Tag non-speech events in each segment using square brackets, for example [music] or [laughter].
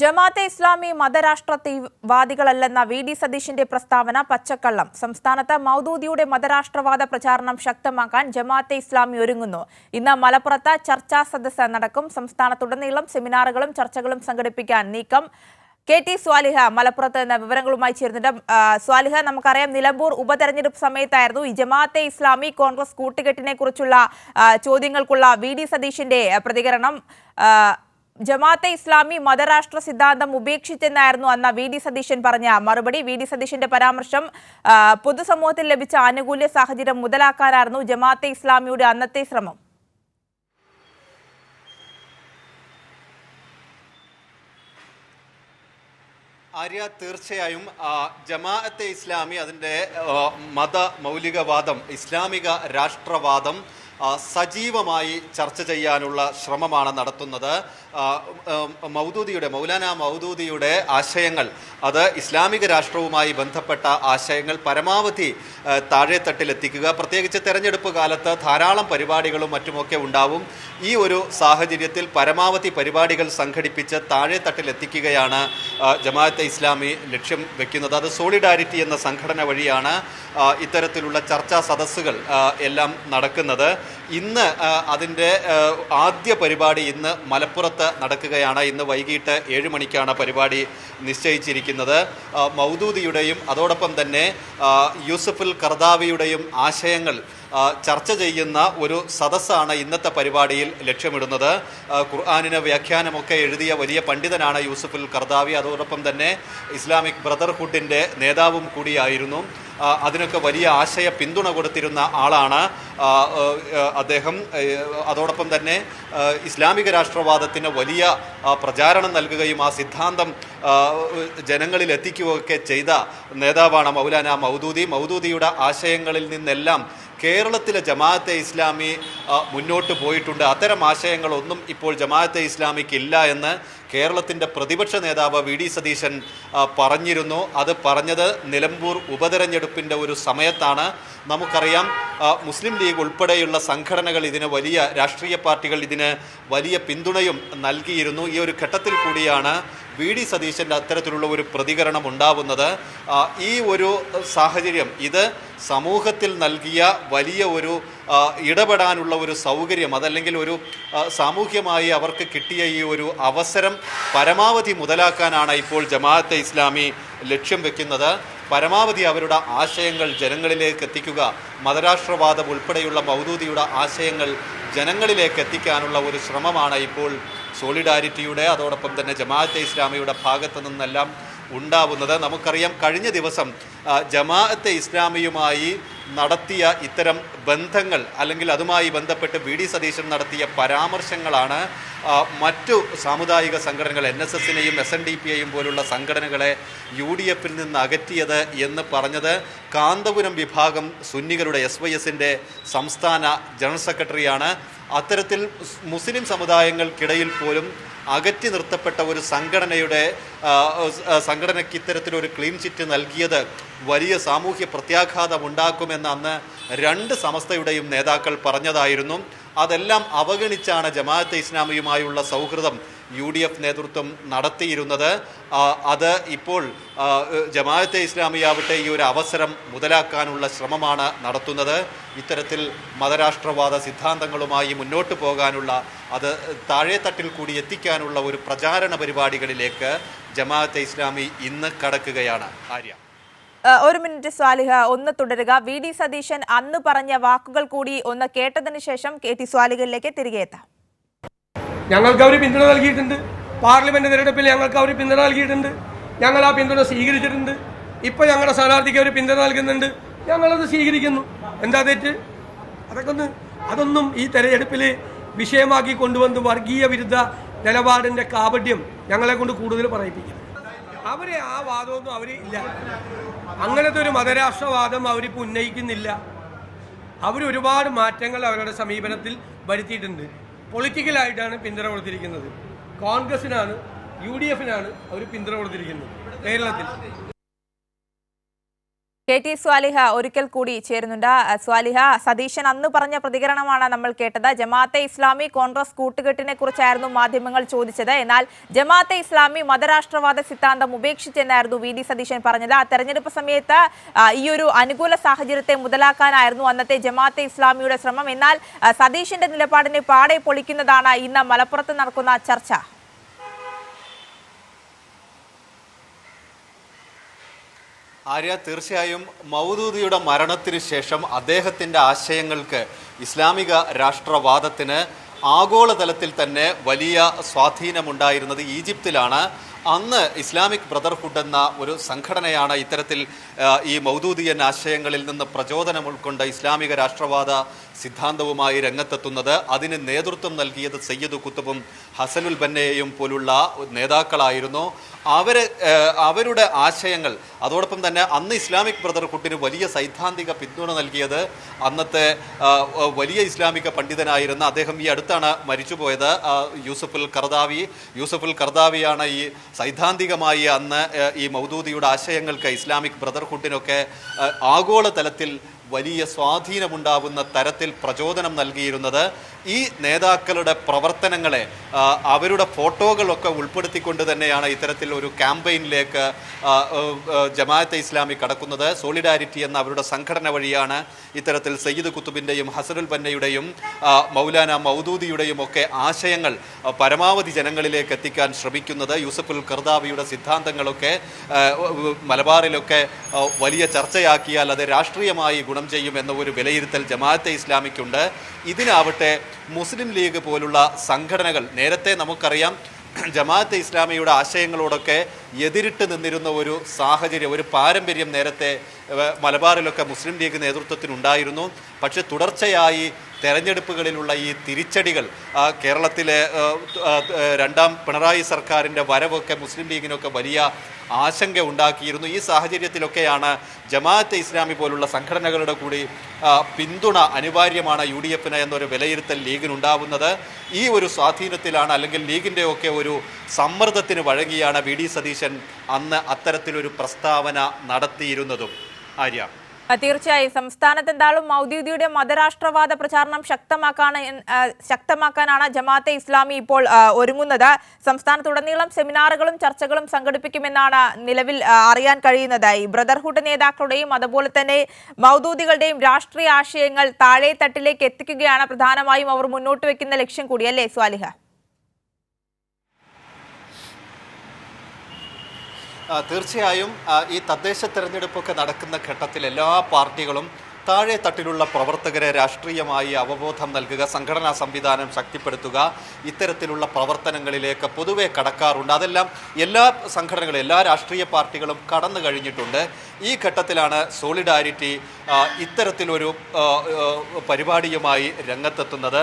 ജമാഅത്തെ ഇസ്ലാമി മതരാഷ്ട്രവാദികളല്ലെന്ന V D സതീഷിന്റെ പ്രസ്താവന പച്ചക്കള്ളം. സംസ്ഥാനത്ത് മൗദൂദിയുടെ മതരാഷ്ട്രവാദ പ്രചാരണം ശക്തമാക്കാൻ ജമാഅത്തെ ഇസ്ലാമി ഒരുങ്ങുന്നു. ഇന്ന് മലപ്പുറത്ത് ചർച്ചാ സദസ്സ് നടക്കും. സംസ്ഥാനത്തുടനീളം സെമിനാറുകളും ചർച്ചകളും സംഘടിപ്പിക്കാൻ നീക്കം. കെ ടി സ്വാലിഹ മലപ്പുറത്ത് നിന്ന് വിവരങ്ങളുമായി ചേരുന്നുണ്ട്. സ്വാലിഹ നമുക്കറിയാം നിലമ്പൂർ ഉപതെരഞ്ഞെടുപ്പ് സമയത്തായിരുന്നു ഈ ജമാഅത്തെ ഇസ്ലാമി കോൺഗ്രസ് കൂട്ടുകെട്ടിനെ കുറിച്ചുള്ള ചോദ്യങ്ങൾക്കുള്ള വി ഡി സതീഷിന്റെ പ്രതികരണം. ജമാഅത്തെ ഇസ്ലാമി മതരാഷ്ട്ര സിദ്ധാന്തം ഉപേക്ഷിച്ചെന്നായിരുന്നു അന്ന് വി ഡി സതീശൻ പറഞ്ഞ മറുപടി. വി ഡി സതീശന്റെ പരാമർശം പൊതുസമൂഹത്തിൽ ലഭിച്ച ആനുകൂല്യ സാഹചര്യം മുതലാക്കാനായിരുന്നു ജമാഅത്തെ ഇസ്ലാമിയുടെ അന്നത്തെ ശ്രമം. ആര്യ തീർച്ചയായും ജമാഅത്തെ ഇസ്ലാമി അതിന്റെ മത മൗലികവാദം ഇസ്ലാമിക രാഷ്ട്രവാദം സജീവമായി ചർച്ച ചെയ്യാനുള്ള ശ്രമമാണ് നടത്തുന്നത്. മൗദൂദിയുടെ മൗലാന മൗദൂദിയുടെ ആശയങ്ങൾ അത് ഇസ്ലാമിക രാഷ്ട്രവുമായി ബന്ധപ്പെട്ട ആശയങ്ങൾ പരമാവധി താഴെത്തട്ടിലെത്തിക്കുക. പ്രത്യേകിച്ച് തെരഞ്ഞെടുപ്പ് കാലത്ത് ധാരാളം പരിപാടികളും മറ്റുമൊക്കെ ഉണ്ടാവും. ഈ ഒരു സാഹചര്യത്തിൽ പരമാവധി പരിപാടികൾ സംഘടിപ്പിച്ച് താഴെത്തട്ടിലെത്തിക്കുകയാണ് ജമാഅത്തെ ഇസ്ലാമി ലക്ഷ്യം വെക്കുന്നത്. അത് സോളിഡാരിറ്റി എന്ന സംഘടന വഴിയാണ് ഇത്തരത്തിലുള്ള ചർച്ചാ സദസ്സുകൾ എല്ലാം നടക്കുന്നത്. ഇന്ന് അതിന്റെ ആദ്യ പരിപാടി ഇന്ന് മലപ്പുറത്ത് നടക്കുകയാണ്. ഇന്ന് വൈകിട്ട് ഏഴ് മണിക്കാണ് പരിപാടി നിശ്ചയിച്ചിരിക്കുന്നത്. മൗദൂദിയുടെയും അതോടൊപ്പം തന്നെ യൂസഫുൽ കർദാവിയുടെയും ആശയങ്ങൾ ചർച്ച ചെയ്യുന്ന ഒരു സദസ്സാണ് ഇന്നത്തെ പരിപാടിയിൽ ലക്ഷ്യമിടുന്നത്. ഖുർആാനിന് വ്യാഖ്യാനമൊക്കെ എഴുതിയ വലിയ പണ്ഡിതനാണ് യൂസഫുൽ കർദാവി. അതോടൊപ്പം തന്നെ ഇസ്ലാമിക് ബ്രദർഹുഡിന്റെ നേതാവും കൂടിയായിരുന്നു. അതിനൊക്കെ വലിയ ആശയ പിന്തുണ കൊടുത്തിരുന്ന ആളാണ്. അദ്ദേഹം അതോടൊപ്പം തന്നെ ഇസ്ലാമിക രാഷ്ട്രവാദത്തിന് വലിയ പ്രചാരണം നൽകുകയും ആ സിദ്ധാന്തം ജനങ്ങളിൽ എത്തിക്കുകയൊക്കെ ചെയ്ത നേതാവാണ് മൗലാന മൗദൂദി. മൗദൂദിയുടെ ആശയങ്ങളിൽ നിന്നെല്ലാം കേരളത്തിലെ ജമാഅത്തെ ഇസ്ലാമി മുന്നോട്ട് പോയിട്ടുണ്ട്. അത്തരം ആശയങ്ങളൊന്നും ഇപ്പോൾ ജമാഅത്തെ ഇസ്ലാമിക്ക് ഇല്ല എന്ന് കേരളത്തിന്റെ പ്രതിപക്ഷ നേതാവ് വി ഡി സതീശൻ പറഞ്ഞിരുന്നു. അത് പറഞ്ഞത് നിലമ്പൂർ ഉപതെരഞ്ഞെടുപ്പിന്റെ ഒരു സമയത്താണ്. നമുക്കറിയാം മുസ്ലിം ലീഗ് ഉൾപ്പെടെയുള്ള സംഘടനകൾ ഇതിന് വലിയ രാഷ്ട്രീയ പാർട്ടികൾ ഇതിന് വലിയ പിന്തുണയും നൽകിയിരുന്നു. ഈ ഒരു ഘട്ടത്തിൽ കൂടിയാണ് വി ഡി സതീശന്റെ അത്തരത്തിലുള്ള ഒരു പ്രതികരണം ഉണ്ടാവുന്നത്. ഈ ഒരു സാഹചര്യം ഇത് സമൂഹത്തിൽ നൽകിയ വലിയ ഒരു ഇടപെടാനുള്ള ഒരു സൗകര്യം അതല്ലെങ്കിൽ ഒരു സാമൂഹ്യമായി അവർക്ക് കിട്ടിയ ഈ ഒരു അവസരം പരമാവധി മുതലാക്കാനാണ് ഇപ്പോൾ ജമാഅത്തെ ഇസ്ലാമി ലക്ഷ്യം വെക്കുന്നത്. പരമാവധി അവരുടെ ആശയങ്ങൾ ജനങ്ങളിലേക്ക് എത്തിക്കുക മതരാഷ്ട്രവാദം ഉൾപ്പെടെയുള്ള മൗദൂദിയുടെ ആശയങ്ങൾ ജനങ്ങളിലേക്ക് എത്തിക്കാനുള്ള ഒരു ശ്രമമാണ് ഇപ്പോൾ സോളിഡാരിറ്റിയുടെ അതോടൊപ്പം തന്നെ ജമാഅത്തെ ഇസ്ലാമിയുടെ ഭാഗത്തു നിന്നെല്ലാം ഉണ്ടാവുന്നത്. നമുക്കറിയാം കഴിഞ്ഞ ദിവസം ജമാഅത്തെ ഇസ്ലാമിയുമായി നടത്തിയ ഇത്തരം ബന്ധങ്ങൾ അല്ലെങ്കിൽ അതുമായി ബന്ധപ്പെട്ട് വി ഡി സതീശൻ നടത്തിയ പരാമർശങ്ങളാണ് മറ്റു സാമുദായിക സംഘടനകൾ എൻ എസ് എസിനെയും എസ് എൻ ഡി പി ഐയും പോലുള്ള സംഘടനകളെ യു ഡി എഫിൽ നിന്ന് അകറ്റിയത് എന്ന് പറഞ്ഞത് കാന്തപുരം വിഭാഗം സുന്നികളുടെ എസ് വൈ എസിന്റെ സംസ്ഥാന ജനറൽ സെക്രട്ടറിയാണ്. അത്തരത്തിൽ മുസ്ലിം സമുദായങ്ങൾക്കിടയിൽ പോലും അകറ്റി നിർത്തപ്പെട്ട ഒരു സംഘടനയുടെ സംഘടനയ്ക്ക് ഇത്തരത്തിലൊരു ക്ലീൻ ചിറ്റ് നൽകിയത് വലിയ സാമൂഹ്യ പ്രത്യാഘാതം ഉണ്ടാക്കുമെന്ന് അന്ന് രണ്ട് സമസ്തയുടെയും നേതാക്കൾ പറഞ്ഞതായിരുന്നു. അതെല്ലാം അവഗണിച്ചാണ് ജമാഅത്തെ ഇസ്ലാമിയുമായുള്ള സൗഹൃദം യു ഡി എഫ് നേതൃത്വം നടത്തിയിരുന്നത്. അത് ഇപ്പോൾ ജമാഅത്തെ ഇസ്ലാമിയാവട്ടെ ഈ ഒരു അവസരം മുതലാക്കാനുള്ള ശ്രമമാണ് നടത്തുന്നത്. ഇത്തരത്തിൽ മതരാഷ്ട്രവാദ സിദ്ധാന്തങ്ങളുമായി മുന്നോട്ട് പോകാനുള്ള അത് താഴെത്തട്ടിൽ കൂടി എത്തിക്കാനുള്ള ഒരു പ്രചാരണ പരിപാടികളിലേക്ക് ജമാഅത്തെ ഇസ്ലാമി ഇന്ന് കടക്കുകയാണ്. ആര്യ. ഒരു മിനിറ്റ് സ്വാലിഹ ഒന്ന് തുടരുക. വി ഡി സതീശൻ അന്ന് പറഞ്ഞ വാക്കുകൾ കൂടി ഒന്ന് കേട്ടതിന് ശേഷം കെ ടി സ്വാലിഹയിലേക്ക് തിരികെ എത്താം. ഞങ്ങൾക്ക് അവർ പിന്തുണ നൽകിയിട്ടുണ്ട്. പാർലമെന്റ് തിരഞ്ഞെടുപ്പിൽ ഞങ്ങൾക്ക് അവർ പിന്തുണ നൽകിയിട്ടുണ്ട്. ഞങ്ങൾ ആ പിന്തുണ സ്വീകരിച്ചിട്ടുണ്ട്. ഇപ്പം ഞങ്ങളുടെ സ്ഥാനാർത്ഥിക്ക് അവർ പിന്തുണ നൽകുന്നുണ്ട്. ഞങ്ങളത് സ്വീകരിക്കുന്നു. എന്താ തെറ്റ്? അതൊക്കെ ഒന്ന് അതൊന്നും ഈ തെരഞ്ഞെടുപ്പിൽ വിഷയമാക്കി കൊണ്ടുവന്ന് വർഗീയ വിരുദ്ധ നിലപാടിന്റെ കാപട്യം ഞങ്ങളെ കൊണ്ട് കൂടുതൽ പറയിപ്പിക്കും അവരെ ആ വാദമൊന്നും അവർ ഇല്ല. അങ്ങനത്തെ ഒരു മതരാഷ്ട്രവാദം അവരിപ്പോൾ ഉന്നയിക്കുന്നില്ല. അവരൊരുപാട് മാറ്റങ്ങൾ അവരുടെ സമീപനത്തിൽ വരുത്തിയിട്ടുണ്ട്. പൊളിറ്റിക്കലായിട്ടാണ് പിന്തുണ കൊടുത്തിരിക്കുന്നത്. കോൺഗ്രസിനാണ് യു ഡി എഫിനാണ് അവർ പിന്തുണ കൊടുത്തിരിക്കുന്നത്. കേരളത്തിൽ. കെ ടി സ്വാലിഹ ഒരിക്കൽ കൂടി ചേരുന്നുണ്ട്. സ്വാലിഹ സതീശൻ അന്ന് പറഞ്ഞ പ്രതികരണമാണ് നമ്മൾ കേട്ടത്. ജമാഅത്തെ ഇസ്ലാമി കോൺഗ്രസ് കൂട്ടുകെട്ടിനെ കുറിച്ചായിരുന്നു മാധ്യമങ്ങൾ ചോദിച്ചത്. എന്നാൽ ജമാഅത്തെ ഇസ്ലാമി മതരാഷ്ട്രവാദ സിദ്ധാന്തം ഉപേക്ഷിച്ചെന്നായിരുന്നു വി. ഡി. സതീശൻ പറഞ്ഞത്. ആ തെരഞ്ഞെടുപ്പ് സമയത്ത് ഈ ഒരു അനുകൂല സാഹചര്യത്തെ മുതലാക്കാനായിരുന്നു അന്നത്തെ ജമാഅത്തെ ഇസ്ലാമിയുടെ ശ്രമം. എന്നാൽ സതീശന്റെ നിലപാടിനെ പാടെ പൊളിക്കുന്നതാണ് ഇന്ന് മലപ്പുറത്ത് നടക്കുന്ന ചർച്ച. ആര്യ തീർച്ചയായും മൗദൂദിയുടെ മരണത്തിന് ശേഷം അദ്ദേഹത്തിന്റെ ആശയങ്ങൾക്ക് ഇസ്ലാമിക രാഷ്ട്രവാദത്തിന് ആഗോളതലത്തിൽ തന്നെ വലിയ സ്വാധീനമുണ്ടായിരുന്നത് ഈജിപ്തിലാണ്. അന്ന് ഇസ്ലാമിക് ബ്രദർഹുഡ് എന്ന ഒരു സംഘടനയാണ് ഇത്തരത്തിൽ ഈ മൗദൂദിയൻ ആശയങ്ങളിൽ നിന്ന് പ്രചോദനം ഉൾക്കൊണ്ട് ഇസ്ലാമിക രാഷ്ട്രവാദ സിദ്ധാന്തവുമായി രംഗത്തെത്തുന്നത്. അതിന് നേതൃത്വം നൽകിയത് സയ്യിദ് കുത്തുബും ഹസനുൽ ബന്നയെയും പോലുള്ള നേതാക്കളായിരുന്നു. അവർ അവരുടെ ആശയങ്ങൾ. അതോടൊപ്പം തന്നെ അന്ന് ഇസ്ലാമിക് ബ്രദർഹുഡിന് വലിയ സൈദ്ധാന്തിക പിന്തുണ നൽകിയത് അന്നത്തെ വലിയ ഇസ്ലാമിക പണ്ഡിതനായിരുന്ന അദ്ദേഹം ഈ അടുത്താണ് മരിച്ചുപോയത് യൂസഫുൽ കർദാവി. യൂസഫുൽ കർദാവിയാണ് ഈ സൈദ്ധാന്തികമായി അന്ന് ഈ മൗദൂദിയുടെ ആശയങ്ങൾക്ക് ഇസ്ലാമിക് ബ്രദർഹുഡിനൊക്കെ ആഗോള ആഗോളതലത്തിൽ വലിയ സ്വാധീനമുണ്ടാകുന്ന തരത്തിൽ പ്രചോദനം നൽകിയിരുന്നത് ഈ നേതാക്കളുടെ പ്രവർത്തനങ്ങളെ അവരുടെ ഫോട്ടോകളൊക്കെ ഉൾപ്പെടുത്തിക്കൊണ്ട് തന്നെയാണ് ഇത്തരത്തിൽ ഒരു ക്യാമ്പയിനിലേക്ക് ജമാഅത്തെ ഇസ്ലാമി കടക്കുന്നത്. സോളിഡാരിറ്റി എന്ന അവരുടെ സംഘടന വഴിയാണ് ഇത്തരത്തിൽ സയ്യിദ് കുത്തുബിന്റെയും ഹസനുൽ ബന്നയുടെയും മൗലാന മൗദൂദിയുടെയും ഒക്കെ ആശയങ്ങൾ പരമാവധി ജനങ്ങളിലേക്ക് എത്തിക്കാൻ ശ്രമിക്കുന്നത്. യൂസഫുൽ കർദാവിയുടെ സിദ്ധാന്തങ്ങളൊക്കെ മലബാറിലൊക്കെ വലിയ ചർച്ചയാക്കിയാൽ അത് രാഷ്ട്രീയമായി ഗുണം ചെയ്യും എന്ന ഒരു വിലയിരുത്തൽ ജമാഅത്തെ ഇസ്ലാമിക്കുണ്ട്. ഇതിനാവട്ടെ മുസ്ലിം ലീഗ് പോലുള്ള സംഘടനകൾ നേരത്തെ നമുക്കറിയാം [clears throat] ജമാഅത്തെ ഇസ്ലാമിയുടെ ആശയങ്ങളോടൊക്കെ എതിരിട്ട് നിന്നിരുന്ന ഒരു സാഹചര്യം ഒരു പാരമ്പര്യം നേരത്തെ മലബാറിലൊക്കെ മുസ്ലിം ലീഗ് നേതൃത്വത്തിനുണ്ടായിരുന്നു. പക്ഷെ തുടർച്ചയായി തെരഞ്ഞെടുപ്പുകളിലുള്ള ഈ തിരിച്ചടികൾ കേരളത്തിലെ രണ്ടാം പിണറായി സർക്കാരിന്റെ വരവൊക്കെ മുസ്ലിം ലീഗിനൊക്കെ വലിയ ആശങ്ക ഉണ്ടാക്കിയിരുന്നു. ഈ സാഹചര്യത്തിലൊക്കെയാണ് ജമാഅത്തെ ഇസ്ലാമി പോലുള്ള സംഘടനകളുടെ കൂടി പിന്തുണ അനിവാര്യമാണ് യു ഡി എഫിന് എന്നൊരു വിലയിരുത്തൽ ലീഗിനുണ്ടാവുന്നത്. ഈ ഒരു സ്വാധീനത്തിലാണ് അല്ലെങ്കിൽ ലീഗിന്റെ ഒക്കെ ഒരു സമ്മർദ്ദത്തിന് വഴങ്ങിയാണ് വി ഡി സതീശൻ അന്ന് അത്തരത്തിലൊരു പ്രസ്താവന നടത്തിയിരുന്നതും. ആര്യ? തീർച്ചയായും. സംസ്ഥാനത്ത് എന്തായാലും മൗദൂദിയുടെ മതരാഷ്ട്രവാദ പ്രചാരണം ശക്തമാക്കാണ് ശക്തമാക്കാനാണ് ജമാഅത്തെ ഇസ്ലാമി ഇപ്പോൾ ഒരുങ്ങുന്നത്. സംസ്ഥാനത്തുടനീളം സെമിനാറുകളും ചർച്ചകളും സംഘടിപ്പിക്കുമെന്നാണ് നിലവിൽ അറിയാൻ കഴിയുന്നത്. ഈ ബ്രദർഹുഡ് നേതാക്കളുടെയും അതുപോലെ തന്നെ മൗദൂദികളുടെയും രാഷ്ട്രീയ ആശയങ്ങൾ താഴെ തട്ടിലേക്ക് എത്തിക്കുകയാണ് പ്രധാനമായും അവർ മുന്നോട്ട് വെക്കുന്ന ലക്ഷ്യം കൂടി. അല്ലേ സ്വാലിഹ? തീർച്ചയായും ഈ തദ്ദേശ തെരഞ്ഞെടുപ്പൊക്കെ നടക്കുന്ന ഘട്ടത്തിൽ എല്ലാ പാർട്ടികളും താഴെ തട്ടിലുള്ള പ്രവർത്തകരെ രാഷ്ട്രീയമായി അവബോധം നൽകുക സംഘടനാ സംവിധാനം ശക്തിപ്പെടുത്തുക ഇത്തരത്തിലുള്ള പ്രവർത്തനങ്ങളിലേക്ക് പൊതുവെ കടക്കാറുണ്ട്. അതെല്ലാം എല്ലാ സംഘടനകളും എല്ലാ രാഷ്ട്രീയ പാർട്ടികളും കടന്നു കഴിഞ്ഞിട്ടുണ്ട്. ഈ ഘട്ടത്തിലാണ് സോളിഡാരിറ്റി ഇത്തരത്തിലൊരു പരിപാടിയുമായി രംഗത്തെത്തുന്നത്.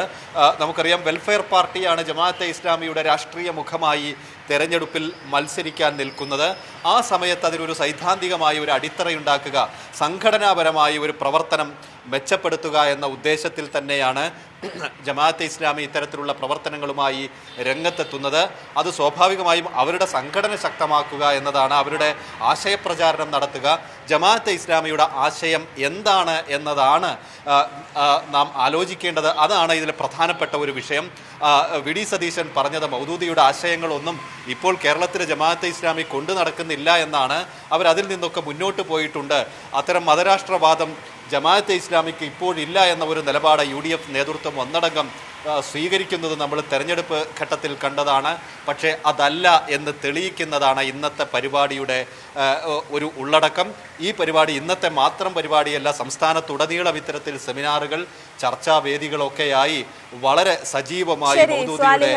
നമുക്കറിയാം വെൽഫെയർ പാർട്ടിയാണ് ജമാഅത്തെ ഇസ്ലാമിയുടെ രാഷ്ട്രീയ മുഖമായി തെരഞ്ഞെടുപ്പിൽ മത്സരിക്കാൻ നിൽക്കുന്നത്. ആ സമയത്ത് അതിനൊരു സൈദ്ധാന്തികമായ ഒരു അടിത്തറയുണ്ടാക്കുക സംഘടനാപരമായ ഒരു പ്രവർത്തനം മെച്ചപ്പെടുത്തുക എന്ന ഉദ്ദേശത്തിൽ തന്നെയാണ് [clears throat] ജമാഅത്തെ ഇസ്ലാമി ഇത്തരത്തിലുള്ള പ്രവർത്തനങ്ങളുമായി രംഗത്തെത്തുന്നത്. അത് സ്വാഭാവികമായും അവരുടെ സംഘടന ശക്തമാക്കുക എന്നതാണ് അവരുടെ ആശയപ്രചാരണം നടത്തുക. ജമാഅത്തെ ഇസ്ലാമിയുടെ ആശയം എന്താണ് എന്നതാണ് നാം ആലോചിക്കേണ്ടത്. അതാണ് ഇതിൽ പ്രധാനപ്പെട്ട ഒരു വിഷയം. വി ഡി സതീശൻ പറഞ്ഞത് മൗദൂദിയുടെ ആശയങ്ങളൊന്നും ഇപ്പോൾ കേരളത്തിലെ ജമാഅത്തെ ഇസ്ലാമി കൊണ്ടു നടക്കുന്നില്ല എന്നാണ്. അവർ അതിൽ നിന്നൊക്കെ മുന്നോട്ട് പോയിട്ടുണ്ട്. അത്തരം മതരാഷ്ട്രവാദം ജമാഅത്തെ ഇസ്ലാമിക്ക് ഇപ്പോഴില്ല എന്ന ഒരു നിലപാട് യു ഡി എഫ് നേതൃത്വം ഒന്നടങ്കം സ്വീകരിക്കുന്നത് നമ്മൾ തെരഞ്ഞെടുപ്പ് ഘട്ടത്തിൽ കണ്ടതാണ്. പക്ഷേ അതല്ല എന്ന് തെളിയിക്കുന്നതാണ് ഇന്നത്തെ പരിപാടിയുടെ ഒരു ഉള്ളടക്കം. ഈ പരിപാടി ഇന്നത്തെ മാത്രം പരിപാടിയല്ല സംസ്ഥാനത്തുടനീളം ഇത്തരത്തിൽ സെമിനാറുകൾ ചർച്ചാവേദികളൊക്കെയായി വളരെ സജീവമായി മൗദൂദിയുടെ